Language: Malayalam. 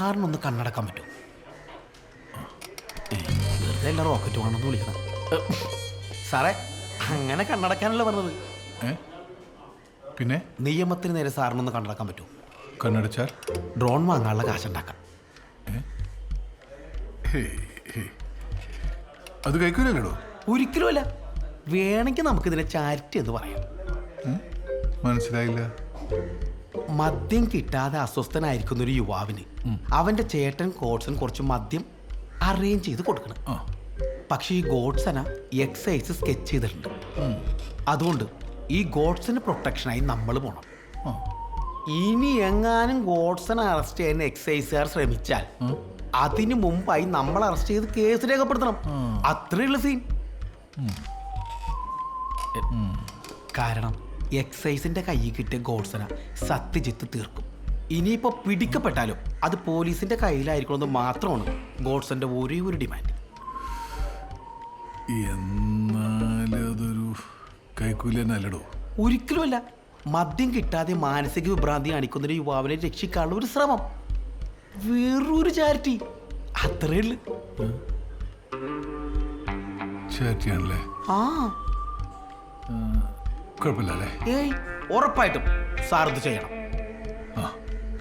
സാറിനൊന്ന് കണ്ണടക്കാൻ പറ്റും. വെറുതെ അല്ല റോക്കറ്റ് വേണമെന്ന് വിളിക്കണം. സാറേ അങ്ങനെ കണ്ണടക്കാനല്ല പറഞ്ഞത്? പിന്നെ? നിയമത്തിന് നേരെ സാറിനൊന്ന് കണ്ണടക്കാൻ പറ്റും. കണ്ണടച്ചാൽ? ഡ്രോൺ വാങ്ങാനുള്ള കാശുണ്ടാക്കാം. അത് കഴിക്കൂലോ ഒരിക്കലുമല്ല. വേണമെങ്കിൽ നമുക്കിതിനെ ചാരിറ്റി എന്ന് പറയാം. മനസ്സിലായില്ല. മദ്യം കിട്ടാതെ അസ്വസ്ഥനായിരിക്കുന്ന ഒരു യുവാവിന് അവന്റെ ചേട്ടൻ ഗോഡ്സൺ കുറച്ച് മദ്യം അറേഞ്ച് ചെയ്ത് കൊടുക്കണം. പക്ഷെ ഈ ഗോഡ്സന എക്സൈസ് സ്കെച്ച് ചെയ്തിട്ടുണ്ട്. അതുകൊണ്ട് ഈ ഗോഡ്സന് പ്രൊട്ടക്ഷനായി നമ്മൾ പോണം. ഇനി എങ്ങാനും ഗോഡ്സനെ അറസ്റ്റ് ചെയ്യാൻ എക്സൈസുകാർ ശ്രമിച്ചാൽ അതിനു മുമ്പായി നമ്മൾ അറസ്റ്റ് ചെയ്ത് കേസ് രേഖപ്പെടുത്തണം. അത്രയുള്ള സീൻ കാരണം എക്സൈസിന്റെ കയ്യിൽ കിട്ടിയ ഗോഡ്സന സത്യജിത്ത് തീർക്കും. ഇനിയിപ്പോൾ പിടിക്കപ്പെട്ടാലും അത് പോലീസിന്റെ കയ്യിലായിരിക്കണമെന്ന് മാത്രമാണ് ഗോഡ്സന്റെ ഒരേ ഒരു ഡിമാൻഡ് എന്നാലതൊരു അതൊരു കൈക്കൂലി അല്ലടോ ഒരിക്കലുമല്ല. മദ്യം കിട്ടാതെ മാനസിക വിഭ്രാന്തി കാണിക്കുന്ന ഒരു യുവാവിനെ രക്ഷിക്കാനുള്ള ഒരു ശ്രമം. വേറൊരു ചാരിറ്റി അത്രേ ഉള്ളു. ആ കുഴപ്പമില്ല അല്ലേ ഏയ് ഉറപ്പായിട്ടും സാർ ഇത് ചെയ്യണം.